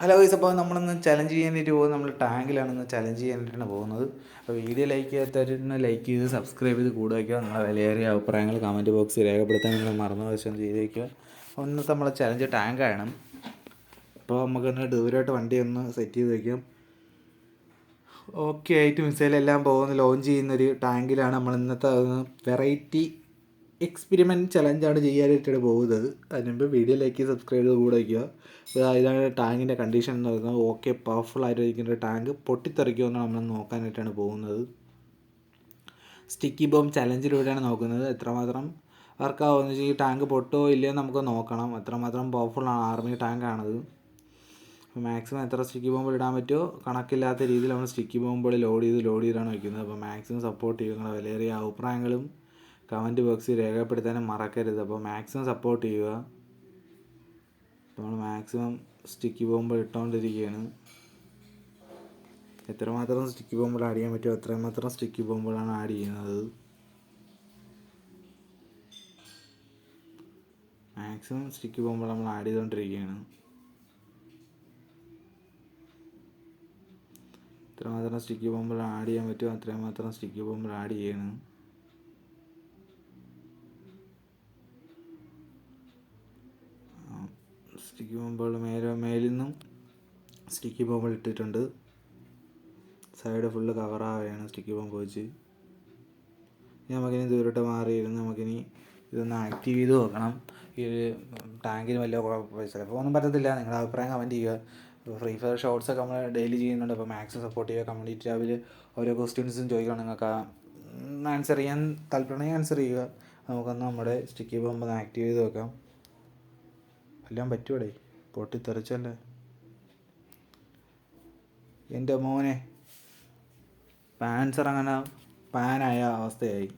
Hello guys അപ്പോൾ നമ്മളിന്ന് challenge ചെയ്യാനായിട്ട് പോകുന്നത് നമ്മൾ ടാങ്കിലാണ് ഇന്ന് ചലഞ്ച് ചെയ്യാനായിട്ടാണ് പോകുന്നത്. അപ്പോൾ വീഡിയോ ലൈക്ക് ചെയ്യാത്തവരുന്ന ലൈക്ക് ചെയ്ത് സബ്സ്ക്രൈബ് ചെയ്ത് കൂടെ വയ്ക്കുക. നിങ്ങളെ വിലയേറിയ അഭിപ്രായങ്ങൾ കമന്റ് ബോക്സിൽ രേഖപ്പെടുത്താൻ നിങ്ങൾ മറന്നു വശം ചെയ്ത് വയ്ക്കുക. ഒന്ന് നമ്മളെ ചലഞ്ച് ടാങ്കാണ് അപ്പോൾ നമുക്കൊന്ന് ദൂരമായിട്ട് വണ്ടി ഒന്ന് സെറ്റ് ചെയ്ത് വയ്ക്കാം. ഓക്കെ ആയിട്ട് മിസൈലെല്ലാം പോകുന്ന ലോഞ്ച് ചെയ്യുന്നൊരു ടാങ്കിലാണ് നമ്മൾ ഇന്നത്തെ വെറൈറ്റി എക്സ്പെരിമെന്റ് ചലഞ്ചാണ് ചെയ്യാനായിട്ടാണ് പോകുന്നത്. അതിന് മുമ്പ് വീഡിയോ ലൈക്ക് ചെയ്ത് സബ്സ്ക്രൈബ് ചെയ്ത് കൂടെ വയ്ക്കുക ഇതാണ് ടാങ്കിന്റെ കണ്ടീഷൻ എന്ന് പറയുന്നത്. ഓക്കെ പവർഫുൾ ആയിട്ടിരിക്കുന്ന ടാങ്ക് പൊട്ടിത്തെറിക്കുമെന്ന് നമ്മൾ നോക്കാനായിട്ടാണ് പോകുന്നത്. സ്റ്റിക്കി ബോം ചലഞ്ചിലൂടെയാണ് നോക്കുന്നത്. എത്രമാത്രം വർക്കാവുമെന്ന് വെച്ചാൽ ഈ ടാങ്ക് പൊട്ടോ ഇല്ലയോ എന്ന് നമുക്ക് നോക്കണം. എത്രമാത്രം പവർഫുൾ ആണ് ആർമി ടാങ്കാണത് അപ്പോൾ മാക്സിമം എത്ര സ്റ്റിക്കി ബോംബ് ഇടാൻ പറ്റുമോ? കണക്കില്ലാത്ത രീതിയിൽ നമ്മൾ സ്റ്റിക്കി ബോംബുകൾ ലോഡ് ചെയ്ത് ലോഡ് ചെയ്താണ് വയ്ക്കുന്നത് അപ്പോൾ മാക്സിമം സപ്പോർട്ട് ചെയ്യുന്ന വിലയേറിയ അഭിപ്രായങ്ങളും കമന്റ് ബോക്സിൽ രേഖപ്പെടുത്താനും മറക്കരുത്. അപ്പോൾ മാക്സിമം സപ്പോർട്ട് ചെയ്യുക. നമ്മൾ മാക്സിമം സ്റ്റിക്കി ബോംബ് ഇട്ടുകൊണ്ടിരിക്കുകയാണ് എത്രമാത്രം സ്റ്റിക്കി ബോംബുകൾ ആഡ് ചെയ്യാൻ പറ്റുമോ അത്രമാത്രം സ്റ്റിക്കി ബോംബുകളാണ് ആഡ് ചെയ്യുന്നത്. മാക്സിമം സ്റ്റിക്ക് ബോംബ് നമ്മൾ ആഡ് ചെയ്തുകൊണ്ടിരിക്കുകയാണ് എത്രമാത്രം സ്റ്റിക്ക് ബോംബുകൾ ആഡ് ചെയ്യാൻ പറ്റുമോ അത്രയും മാത്രം സ്റ്റിക്കി ബോംബുകൾ ആഡ് ചെയ്യണം. സ്റ്റിക്കി ബോംബുകൾ മേലെ മേലിൽ നിന്നും സ്റ്റിക്കി ബോംബ് ഇട്ടിട്ടുണ്ട്. സൈഡ് ഫുള്ള് കവറാവുകയാണ് സ്റ്റിക്കി ബോംബ് വെച്ച്. നമുക്കിനി ദൂരോട്ട് മാറിയിരുന്ന് നമുക്കിനി ഇതൊന്ന് ആക്റ്റീവ് ചെയ്ത് നോക്കണം. ഈ ഒരു ടാങ്കിന് വലിയ ചിലപ്പോൾ ഒന്നും പറ്റത്തില്ല. നിങ്ങളുടെ അഭിപ്രായം കമന്റ് ചെയ്യുക. ഫ്രീ ഫയർ ഷോർട്സ് ഒക്കെ നമ്മൾ ഡെയിലി ചെയ്യുന്നുണ്ട്. അപ്പോൾ മാക്സിമം സപ്പോർട്ട് ചെയ്യുക. കമ്മ്യൂണിറ്റി ടാബിൽ ഓരോ ക്വസ്റ്റ്യൻസും ചോദിക്കണം. നിങ്ങൾക്ക് ആൻസർ ചെയ്യാൻ താല്പര്യമുണ്ടെങ്കിൽ ആൻസർ ചെയ്യുക. നമുക്കൊന്ന് നമ്മുടെ സ്റ്റിക്കി ബോംബ് ഒന്ന് ആക്റ്റീവ് ചെയ്ത് നോക്കാം എല്ലാം പറ്റുമോടെ പൊട്ടിത്തെറിച്ചല്ലേ എന്റെ മോനെ പാൻസർ അങ്ങനെ പാനായ അവസ്ഥയായി.